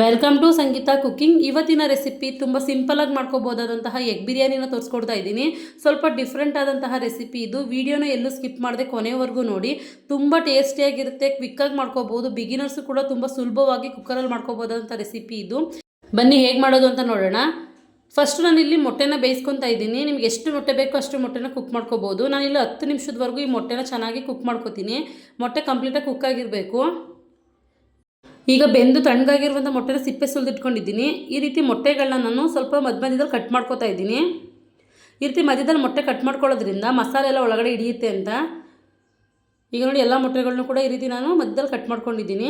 Welcome to Sangeetha cooking ಇವತ್ತಿನ recipe ತುಂಬ ಸಿಂಪಲಾಗಿ ಮಾಡ್ಕೋಬೋದಾದಂತಹ ಎಗ್ ಬಿರಿಯಾನಿನ ತೋರಿಸ್ಕೊಡ್ತಾ ಇದ್ದೀನಿ. ಸ್ವಲ್ಪ ಡಿಫ್ರೆಂಟ್ ಆದಂತಹ ರೆಸಿಪಿ ಇದು. ವಿಡಿಯೋನ ಎಲ್ಲೂ ಸ್ಕಿಪ್ ಮಾಡದೆ ಕೊನೆವರೆಗೂ ನೋಡಿ. ತುಂಬ ಟೇಸ್ಟಿಯಾಗಿರುತ್ತೆ ಕ್ವಿಕ್ಕಾಗಿ ಮಾಡ್ಕೋಬೋದು. ಬಿಗಿನರ್ಸು ಕೂಡ ತುಂಬ ಸುಲಭವಾಗಿ ಕುಕ್ಕರಲ್ಲಿ ಮಾಡ್ಕೋಬೋದಾದಂಥ ರೆಸಿಪಿ ಇದು. ಬನ್ನಿ, ಹೇಗೆ ಮಾಡೋದು ಅಂತ ನೋಡೋಣ. ಫಸ್ಟ್ ನಾನು ಇಲ್ಲಿ ಮೊಟ್ಟೆನ ಬೇಯಿಸ್ಕೊತಾ ಇದ್ದೀನಿ. ನಿಮ್ಗೆ ಎಷ್ಟು ಮೊಟ್ಟೆ ಬೇಕೋ ಅಷ್ಟು ಮೊಟ್ಟೆನ ಕುಕ್ ಮಾಡ್ಕೋಬೋದು. ನಾನಿಲ್ಲಿ ಹತ್ತು ನಿಮಿಷದವರೆಗೂ ಈ ಮೊಟ್ಟೆನ ಚೆನ್ನಾಗಿ ಕುಕ್ ಮಾಡ್ಕೋತೀನಿ. ಮೊಟ್ಟೆ ಕಂಪ್ಲೀಟಾಗಿ ಕುಕ್ ಆಗಿರಬೇಕು. ಈಗ ಬೆಂದು ತಣ್ಣಗಾಗಿರುವಂಥ ಮೊಟ್ಟೆನ ಸಿಪ್ಪೆ ಸುಲಿದಿಟ್ಕೊಂಡಿದ್ದೀನಿ. ಈ ರೀತಿ ಮೊಟ್ಟೆಗಳನ್ನ ನಾನು ಸ್ವಲ್ಪ ಮಧ್ಯ ಮಧ್ಯದಲ್ಲಿ ಕಟ್ ಮಾಡ್ಕೋತಾ ಇದ್ದೀನಿ. ಈ ರೀತಿ ಮಧ್ಯದಲ್ಲಿ ಮೊಟ್ಟೆ ಕಟ್ ಮಾಡ್ಕೊಳ್ಳೋದ್ರಿಂದ ಮಸಾಲೆ ಎಲ್ಲ ಒಳಗಡೆ ಹಿಡಿಯುತ್ತೆ ಅಂತ. ಈಗ ನೋಡಿ ಎಲ್ಲ ಮೊಟ್ಟೆಗಳನ್ನೂ ಕೂಡ ಈ ರೀತಿ ನಾನು ಮಧ್ಯದಲ್ಲಿ ಕಟ್ ಮಾಡ್ಕೊಂಡಿದ್ದೀನಿ.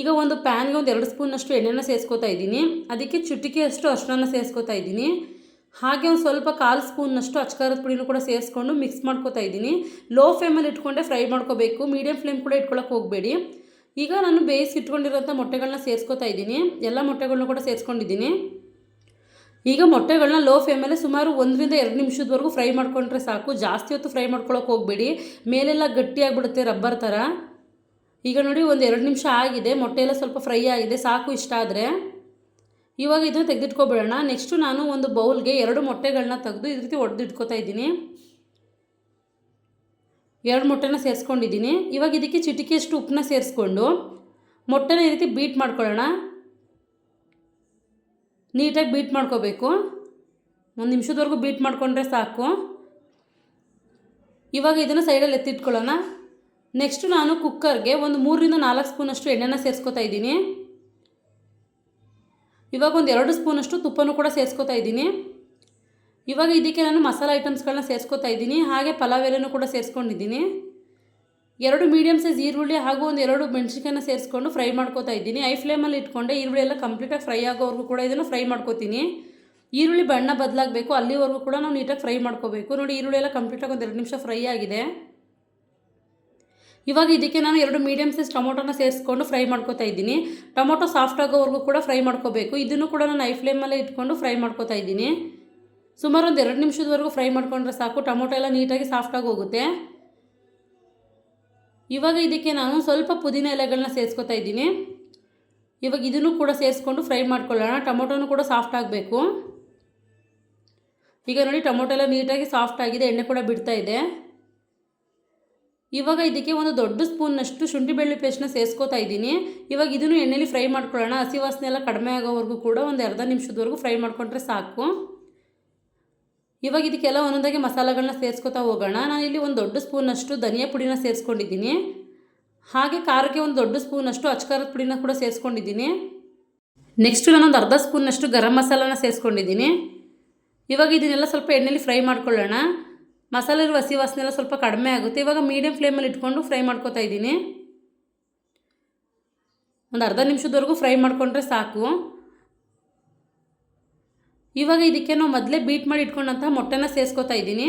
ಈಗ ಒಂದು ಪ್ಯಾನ್ಗೆ ಒಂದು ಎರಡು ಸ್ಪೂನಷ್ಟು ಎಣ್ಣೆನ ಸೇರಿಸ್ಕೋತಾ ಇದ್ದೀನಿ. ಅದಕ್ಕೆ ಚುಟಿಕೆಯಷ್ಟು ಅಷ್ಟನ್ನು ಸೇರಿಸ್ಕೋತಾ ಇದ್ದೀನಿ. ಹಾಗೆ ಒಂದು ಸ್ವಲ್ಪ ಕಾಲು ಸ್ಪೂನ್ನಷ್ಟು ಅಚ್ಕಾರದ ಪುಡಿನೂ ಕೂಡ ಸೇರಿಸ್ಕೊಂಡು ಮಿಕ್ಸ್ ಮಾಡ್ಕೋತಾ ಇದ್ದೀನಿ. ಲೋ ಫ್ಲೇಮಲ್ಲಿ ಇಟ್ಕೊಂಡೆ ಫ್ರೈ ಮಾಡ್ಕೋಬೇಕು. ಮೀಡಿಯಮ್ ಫ್ಲೇಮ್ ಕೂಡ ಇಟ್ಕೊಳಕ್ಕೆ ಹೋಗಬೇಡಿ. ಈಗ ನಾನು ಬೇಯಿಸಿ ಇಟ್ಕೊಂಡಿರೋಂಥ ಮೊಟ್ಟೆಗಳನ್ನ ಸೇರಿಸ್ಕೊತಾ ಇದ್ದೀನಿ. ಎಲ್ಲ ಮೊಟ್ಟೆಗಳನ್ನ ಕೂಡ ಸೇರಿಸ್ಕೊಂಡಿದ್ದೀನಿ. ಈಗ ಮೊಟ್ಟೆಗಳನ್ನ ಲೋ ಫ್ಲೇಮಲ್ಲೇ ಸುಮಾರು ಒಂದರಿಂದ ಎರಡು ನಿಮಿಷದವರೆಗೂ ಫ್ರೈ ಮಾಡ್ಕೊಂಡ್ರೆ ಸಾಕು. ಜಾಸ್ತಿ ಹೊತ್ತು ಫ್ರೈ ಮಾಡ್ಕೊಳಕ್ಕೆ ಹೋಗಬೇಡಿ. ಮೇಲೆಲ್ಲ ಗಟ್ಟಿಯಾಗಿಬಿಡುತ್ತೆ ರಬ್ಬರ್ ಥರ. ಈಗ ನೋಡಿ ಒಂದು ಎರಡು ನಿಮಿಷ ಆಗಿದೆ. ಮೊಟ್ಟೆ ಎಲ್ಲ ಸ್ವಲ್ಪ ಫ್ರೈ ಆಗಿದೆ. ಸಾಕು ಇಷ್ಟ ಆದರೆ. ಇವಾಗ ಇದನ್ನು ತೆಗೆದಿಟ್ಕೊಬಿಡೋಣ ನೆಕ್ಸ್ಟು ನಾನು ಒಂದು ಬೌಲ್ಗೆ ಎರಡು ಮೊಟ್ಟೆಗಳನ್ನ ತೆಗೆದು ಈ ರೀತಿ ಒಡೆದಿಟ್ಕೋತಾ ಇದ್ದೀನಿ. ಎರಡು ಮೊಟ್ಟೆನ ಸೇರಿಸ್ಕೊಂಡಿದ್ದೀನಿ. ಇವಾಗ ಇದಕ್ಕೆ ಚಿಟಿಕೆಯಷ್ಟು ಉಪ್ಪನ್ನ ಸೇರಿಸ್ಕೊಂಡು ಮೊಟ್ಟೆನ ಈ ರೀತಿ ಬೀಟ್ ಮಾಡ್ಕೊಳ್ಳೋಣ. ನೀಟಾಗಿ ಬೀಟ್ ಮಾಡ್ಕೋಬೇಕು. ಒಂದು ನಿಮಿಷದವರೆಗೂ ಬೀಟ್ ಮಾಡಿಕೊಂಡ್ರೆ ಸಾಕು. ಇವಾಗ ಇದನ್ನು ಸೈಡಲ್ಲಿ ಎತ್ತಿಟ್ಕೊಳ್ಳೋಣ. ನೆಕ್ಸ್ಟು ನಾನು ಕುಕ್ಕರ್ಗೆ ಒಂದು ಮೂರರಿಂದ ನಾಲ್ಕು ಸ್ಪೂನಷ್ಟು ಎಣ್ಣೆನ ಸೇರಿಸ್ಕೊತಾ ಇದ್ದೀನಿ. ಇವಾಗ ಒಂದು ಎರಡು ಸ್ಪೂನಷ್ಟು ತುಪ್ಪನೂ ಕೂಡ ಸೇರಿಸ್ಕೊತಾ ಇದ್ದೀನಿ. ಇವಾಗ ಇದಕ್ಕೆ ನಾನು ಮಸಾಲೆ ಐಟಮ್ಸ್ಗಳನ್ನ ಸೇರಿಸ್ಕೊತಾ ಇದ್ದೀನಿ, ಹಾಗೆ ಪಲಾವ್ ಎಲೆನೂ ಕೂಡ ಸೇರಿಸ್ಕೊಂಡಿದ್ದೀನಿ. ಎರಡು ಮೀಡಿಯಮ್ ಸೈಜ್ ಈರುಳ್ಳಿ ಹಾಗೂ ಒಂದು ಎರಡು ಮೆಣಸಿನಕಾಯಿನ ಸೇರಿಸ್ಕೊಂಡು ಫ್ರೈ ಮಾಡ್ಕೋತಾ ಇದ್ದೀನಿ. ಐ ಫ್ಲೇಮಲ್ಲಿ ಇಟ್ಕೊಂಡೆ ಈರುಳ್ಳಿ ಎಲ್ಲ ಕಂಪ್ಲೀಟಾಗಿ ಫ್ರೈ ಆಗೋವರೆಗೂ ಕೂಡ ಇದನ್ನು ಫ್ರೈ ಮಾಡ್ಕೋತೀನಿ. ಈರುಳ್ಳಿ ಬಣ್ಣ ಬದಲಾಗಬೇಕು, ಅಲ್ಲಿವರೆಗೂ ಕೂಡ ನಾವು ನೀಟಾಗಿ ಫ್ರೈ ಮಾಡ್ಕೋಬೇಕು. ನೋಡಿ, ಈರುಳ್ಳಿ ಎಲ್ಲ ಕಂಪ್ಲೀಟಾಗಿ ಒಂದು ಎರಡು ನಿಮಿಷ ಫ್ರೈ ಆಗಿದೆ. ಇವಾಗ ಇದಕ್ಕೆ ನಾನು ಎರಡು ಮೀಡಿಯಮ್ ಸೈಜ್ ಟೊಮೊಟೊನ ಸೇರಿಸ್ಕೊಂಡು ಫ್ರೈ ಮಾಡ್ಕೋತಾ ಇದ್ದೀನಿ. ಟೊಮೊಟೊ ಸಾಫ್ಟ್ ಆಗೋವರೆಗೂ ಕೂಡ ಫ್ರೈ ಮಾಡ್ಕೋಬೇಕು. ಇದನ್ನು ಕೂಡ ನಾನು ಐ ಫ್ಲೇಮಲ್ಲೇ ಇಟ್ಕೊಂಡು ಫ್ರೈ ಮಾಡ್ಕೋತಾ ಇದ್ದೀನಿ. ಸುಮಾರು ಒಂದು ಎರಡು ನಿಮಿಷದವರೆಗೂ ಫ್ರೈ ಮಾಡ್ಕೊಂಡ್ರೆ ಸಾಕು. ಟೊಮೊಟೊ ಎಲ್ಲ ನೀಟಾಗಿ ಸಾಫ್ಟಾಗಿ ಹೋಗುತ್ತೆ. ಇವಾಗ ಇದಕ್ಕೆ ನಾನು ಸ್ವಲ್ಪ ಪುದೀನ ಎಲೆಗಳನ್ನ ಸೇರಿಸ್ಕೊತಾ ಇದ್ದೀನಿ. ಇವಾಗ ಇದನ್ನು ಕೂಡ ಸೇರಿಸ್ಕೊಂಡು ಫ್ರೈ ಮಾಡ್ಕೊಳ್ಳೋಣ. ಟೊಮೊಟೊನೂ ಕೂಡ ಸಾಫ್ಟ್ ಆಗಬೇಕು. ಈಗ ನೋಡಿ, ಟೊಮೊಟೊ ಎಲ್ಲ ನೀಟಾಗಿ ಸಾಫ್ಟ್ ಆಗಿದೆ. ಎಣ್ಣೆ ಕೂಡ ಬಿಡ್ತಾ ಇದೆ. ಇವಾಗ ಇದಕ್ಕೆ ಒಂದು ದೊಡ್ಡ ಸ್ಪೂನ್ನಷ್ಟು ಶುಂಠಿ ಬೆಳ್ಳುಳ್ಳಿ ಪೇಸ್ಟ್ನ ಸೇರಿಸ್ಕೊತಾ ಇದ್ದೀನಿ. ಇವಾಗ ಇದನ್ನು ಎಣ್ಣೆಲಿ ಫ್ರೈ ಮಾಡ್ಕೊಳ್ಳೋಣ. ಹಸಿ ವಾಸನೆ ಎಲ್ಲ ಕಡಿಮೆ ಆಗೋವರೆಗೂ ಕೂಡ ಒಂದು ಅರ್ಧ ನಿಮಿಷದವರೆಗೂ ಫ್ರೈ ಮಾಡ್ಕೊಂಡ್ರೆ ಸಾಕು. ಇವಾಗ ಇದಕ್ಕೆಲ್ಲ ಒಂದೊಂದಾಗಿ ಮಸಾಲೆಗಳನ್ನ ಸೇರಿಸ್ಕೊತಾ ಹೋಗೋಣ. ನಾನಿಲ್ಲಿ ಒಂದು ದೊಡ್ಡ ಸ್ಪೂನಷ್ಟು ಧನಿಯಾ ಪುಡಿನ ಸೇರಿಸ್ಕೊಂಡಿದ್ದೀನಿ. ಹಾಗೆ ಖಾರಕ್ಕೆ ಒಂದು ದೊಡ್ಡ ಸ್ಪೂನಷ್ಟು ಅಚ್ಕಾರದ ಪುಡಿನ ಕೂಡ ಸೇರಿಸ್ಕೊಂಡಿದ್ದೀನಿ. ನೆಕ್ಸ್ಟು ನಾನೊಂದು ಅರ್ಧ ಸ್ಪೂನಷ್ಟು ಗರಂ ಮಸಾಲನ ಸೇರಿಸ್ಕೊಂಡಿದ್ದೀನಿ. ಇವಾಗ ಇದನ್ನೆಲ್ಲ ಸ್ವಲ್ಪ ಎಣ್ಣೆಲಿ ಫ್ರೈ ಮಾಡ್ಕೊಳ್ಳೋಣ. ಮಸಾಲೆ ಹಸಿ ವಾಸನೆ ಎಲ್ಲ ಸ್ವಲ್ಪ ಕಡಿಮೆ ಆಗುತ್ತೆ. ಇವಾಗ ಮೀಡಿಯಮ್ ಫ್ಲೇಮಲ್ಲಿ ಇಟ್ಕೊಂಡು ಫ್ರೈ ಮಾಡ್ಕೋತಾ ಇದ್ದೀನಿ. ಒಂದು ಅರ್ಧ ನಿಮಿಷದವರೆಗೂ ಫ್ರೈ ಮಾಡಿಕೊಂಡ್ರೆ ಸಾಕು. ಇವಾಗ ಇದಕ್ಕೆ ನಾವು ಮೊದಲೇ ಬೀಟ್ ಮಾಡಿ ಇಟ್ಕೊಂಡಂತಹ ಮೊಟ್ಟೆನ ಸೇರಿಸ್ಕೊತಾ ಇದ್ದೀನಿ.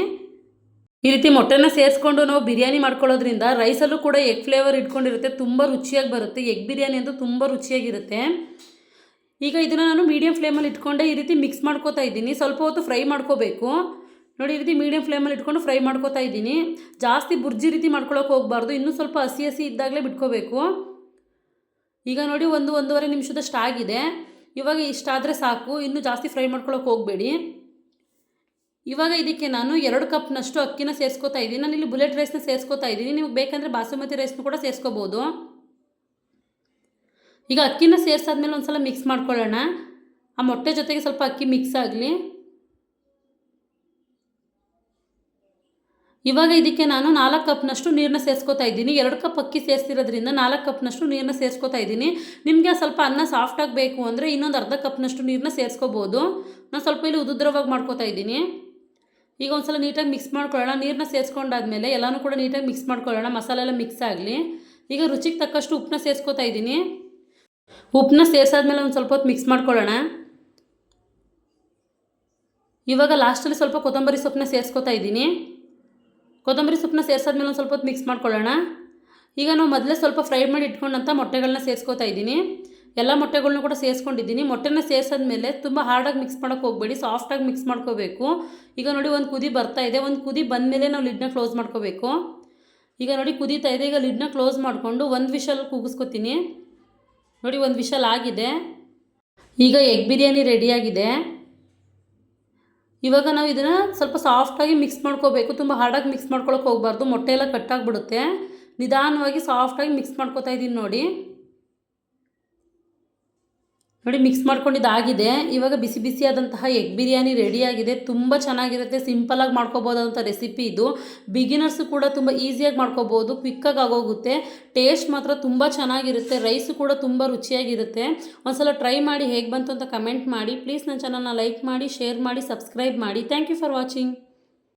ಈ ರೀತಿ ಮೊಟ್ಟೆನ ಸೇರಿಸ್ಕೊಂಡು ನಾವು ಬಿರಿಯಾನಿ ಮಾಡ್ಕೊಳ್ಳೋದ್ರಿಂದ ರೈಸಲ್ಲೂ ಕೂಡ ಎಗ್ ಫ್ಲೇವರ್ ಇಟ್ಕೊಂಡಿರುತ್ತೆ, ತುಂಬ ರುಚಿಯಾಗಿ ಬರುತ್ತೆ. ಎಗ್ ಬಿರಿಯಾನಿ ಅಂತೂ ತುಂಬ ರುಚಿಯಾಗಿರುತ್ತೆ. ಈಗ ಇದನ್ನು ನಾನು ಮೀಡಿಯಂ ಫ್ಲೇಮಲ್ಲಿ ಇಟ್ಕೊಂಡೆ ಈ ರೀತಿ ಮಿಕ್ಸ್ ಮಾಡ್ಕೋತಾ ಇದ್ದೀನಿ. ಸ್ವಲ್ಪ ಹೊತ್ತು ಫ್ರೈ ಮಾಡ್ಕೋಬೇಕು. ನೋಡಿ ಈ ರೀತಿ ಮೀಡಿಯಂ ಫ್ಲೇಮಲ್ಲಿ ಇಟ್ಕೊಂಡು ಫ್ರೈ ಮಾಡ್ಕೋತಾ ಇದ್ದೀನಿ. ಜಾಸ್ತಿ ಬುರ್ಜಿ ರೀತಿ ಮಾಡ್ಕೊಳ್ಳೋಕೆ ಹೋಗಬಾರ್ದು. ಇನ್ನೂ ಸ್ವಲ್ಪ ಹಸಿ ಹಸಿ ಇದ್ದಾಗಲೇ ಬಿಟ್ಕೋಬೇಕು. ಈಗ ನೋಡಿ ಒಂದು ಒಂದೂವರೆ ನಿಮಿಷದಷ್ಟು ಆಗಿದೆ ಇವಾಗ ಇಷ್ಟಾದರೆ ಸಾಕು, ಇನ್ನೂ ಜಾಸ್ತಿ ಫ್ರೈ ಮಾಡ್ಕೊಳ್ಳೋಕೆ ಹೋಗಬೇಡಿ. ಇವಾಗ ಇದಕ್ಕೆ ನಾನು ಎರಡು ಕಪ್ನಷ್ಟು ಅಕ್ಕಿನ ಸೇರಿಸ್ಕೋತಾ ಇದ್ದೀನಿ. ನಾನು ಇಲ್ಲಿ ಬುಲೆಟ್ ರೈಸ್ನ ಸೇರಿಸ್ಕೋತಾ ಇದ್ದೀನಿ. ನಿಮಗೆ ಬೇಕಂದರೆ ಬಾಸುಮತಿ ರೈಸ್ನ ಕೂಡ ಸೇರಿಸ್ಕೋಬೋದು. ಈಗ ಅಕ್ಕಿನ ಸೇರಿಸಾದ್ಮೇಲೆ ಒಂದು ಸಲ ಮಿಕ್ಸ್ ಮಾಡ್ಕೊಳ್ಳೋಣ. ಆ ಮೊಟ್ಟೆ ಜೊತೆಗೆ ಸ್ವಲ್ಪ ಅಕ್ಕಿ ಮಿಕ್ಸ್ ಆಗಲಿ. ಇವಾಗ ಇದಕ್ಕೆ ನಾನು ನಾಲ್ಕು ಕಪ್ನಷ್ಟು ನೀರನ್ನ ಸೇರಿಸ್ಕೊತಾ ಇದ್ದೀನಿ. ಎರಡು ಕಪ್ ಅಕ್ಕಿ ಸೇರಿಸಿರೋದ್ರಿಂದ ನಾಲ್ಕು ಕಪ್ನಷ್ಟು ನೀರನ್ನ ಸೇರಿಸ್ಕೊತಾ ಇದ್ದೀನಿ. ನಿಮಗೆ ಸ್ವಲ್ಪ ಅನ್ನ ಸಾಫ್ಟ್ ಆಗಬೇಕು ಅಂದರೆ ಇನ್ನೊಂದು ಅರ್ಧ ಕಪ್ನಷ್ಟು ನೀರನ್ನ ಸೇರಿಸ್ಕೋಬೋದು. ನಾನು ಸ್ವಲ್ಪ ಇಲ್ಲಿ ಉದುದ್ರವಾಗಿ ಮಾಡ್ಕೊತಾ ಇದ್ದೀನಿ. ಈಗ ಒಂದು ಸಲ ನೀಟಾಗಿ ಮಿಕ್ಸ್ ಮಾಡ್ಕೊಳ್ಳೋಣ. ನೀರನ್ನ ಸೇರಿಸ್ಕೊಂಡಾದ್ಮೇಲೆ ಎಲ್ಲನೂ ಕೂಡ ನೀಟಾಗಿ ಮಿಕ್ಸ್ ಮಾಡ್ಕೊಳ್ಳೋಣ. ಮಸಾಲೆ ಎಲ್ಲ ಮಿಕ್ಸ್ ಆಗಲಿ. ಈಗ ರುಚಿಗೆ ತಕ್ಕಷ್ಟು ಉಪ್ಪನ್ನ ಸೇರಿಸ್ಕೊತಾ ಇದ್ದೀನಿ. ಉಪ್ಪನ್ನ ಸೇರಿಸಾದ್ಮೇಲೆ ಒಂದು ಸ್ವಲ್ಪ ಹೊತ್ತು ಮಿಕ್ಸ್ ಮಾಡ್ಕೊಳ್ಳೋಣ. ಇವಾಗ ಲಾಸ್ಟಲ್ಲಿ ಸ್ವಲ್ಪ ಕೊತ್ತಂಬರಿ ಸೊಪ್ಪನ್ನ ಸೇರಿಸ್ಕೊತಾ ಇದ್ದೀನಿ. ಕೊತ್ತಂಬರಿ ಸೊಪ್ಪನ್ನ ಸೇರಿಸಾದ್ಮೇಲೆ ಒಂದು ಸ್ವಲ್ಪ ಹೊತ್ತು ಮಿಕ್ಸ್ ಮಾಡ್ಕೊಳ್ಳೋಣ. ಈಗ ನಾವು ಮೊದಲೇ ಸ್ವಲ್ಪ ಫ್ರೈ ಮಾಡಿ ಇಟ್ಕೊಂಡಂಥ ಮೊಟ್ಟೆಗಳನ್ನ ಸೇರಿಸ್ಕೊತಾ ಇದ್ದೀನಿ. ಎಲ್ಲ ಮೊಟ್ಟೆಗಳನ್ನೂ ಕೂಡ ಸೇರಿಸ್ಕೊಂಡಿದ್ದೀನಿ. ಮೊಟ್ಟೆನ ಸೇರಿಸಾದ್ಮೇಲೆ ತುಂಬ ಹಾರ್ಡಾಗಿ ಮಿಕ್ಸ್ ಮಾಡೋಕ್ಕೆ ಹೋಗಬೇಡಿ ಸಾಫ್ಟಾಗಿ ಮಿಕ್ಸ್ ಮಾಡ್ಕೋಬೇಕು. ಈಗ ನೋಡಿ ಒಂದು ಕುದಿ ಬರ್ತಾ ಇದೆ. ಒಂದು ಕುದಿ ಬಂದಮೇಲೆ ನಾವು ಲಿಡ್ನ ಕ್ಲೋಸ್ ಮಾಡ್ಕೋಬೇಕು. ಈಗ ನೋಡಿ ಕುದೀತಾ ಇದೆ. ಈಗ ಲಿಡ್ನ ಕ್ಲೋಸ್ ಮಾಡಿಕೊಂಡು ಒಂದು ವಿಷಲ್ ಕೂಗಿಸ್ಕೊತೀನಿ ನೋಡಿ ಒಂದು ವಿಷಲ್ ಆಗಿದೆ. ಈಗ ಎಗ್ ಬಿರಿಯಾನಿ ರೆಡಿಯಾಗಿದೆ ಇವಾಗ ನಾವು ಇದನ್ನು ಸ್ವಲ್ಪ ಸಾಫ್ಟಾಗಿ ಮಿಕ್ಸ್ ಮಾಡ್ಕೋಬೇಕು. ತುಂಬ ಹಾರ್ಡಾಗಿ ಮಿಕ್ಸ್ ಮಾಡ್ಕೊಳಕ್ಕೆ ಹೋಗಬಾರ್ದು. ಮೊಟ್ಟೆ ಎಲ್ಲ ಕಟ್ಟಾಗಿಬಿಡುತ್ತೆ ನಿಧಾನವಾಗಿ ಸಾಫ್ಟಾಗಿ ಮಿಕ್ಸ್ ಮಾಡ್ಕೋತಾ ಇದ್ದೀನಿ ನೋಡಿ. ನೋಡಿ ಮಿಕ್ಸ್ ಮಾಡ್ಕೊಂಡಿದ್ದಾಗಿದೆ. ಇವಾಗ ಬಿಸಿ ಬಿಸಿಯಾದಂತಹ ಎಗ್ ಬಿರಿಯಾನಿ ರೆಡಿಯಾಗಿದೆ ತುಂಬ ಚೆನ್ನಾಗಿರುತ್ತೆ. ಸಿಂಪಲಾಗಿ ಮಾಡ್ಕೋಬೋದಂಥ ರೆಸಿಪಿ ಇದು. ಬಿಗಿನರ್ಸು ಕೂಡ ತುಂಬ ಈಸಿಯಾಗಿ ಮಾಡ್ಕೋಬೋದು. ಕ್ವಿಕ್ಕಾಗಿ ಆಗೋಗುತ್ತೆ. ಟೇಸ್ಟ್ ಮಾತ್ರ ತುಂಬ ಚೆನ್ನಾಗಿರುತ್ತೆ. ರೈಸು ಕೂಡ ತುಂಬ ರುಚಿಯಾಗಿರುತ್ತೆ. ಒಂದ್ಸಲ ಟ್ರೈ ಮಾಡಿ ಹೇಗೆ ಬಂತು ಅಂತ ಕಮೆಂಟ್ ಮಾಡಿ. ಪ್ಲೀಸ್ ನನ್ನ ಚಾನಲ್ನ ಲೈಕ್ ಮಾಡಿ ಶೇರ್ ಮಾಡಿ ಸಬ್ಸ್ಕ್ರೈಬ್ ಮಾಡಿ. Thank you for watching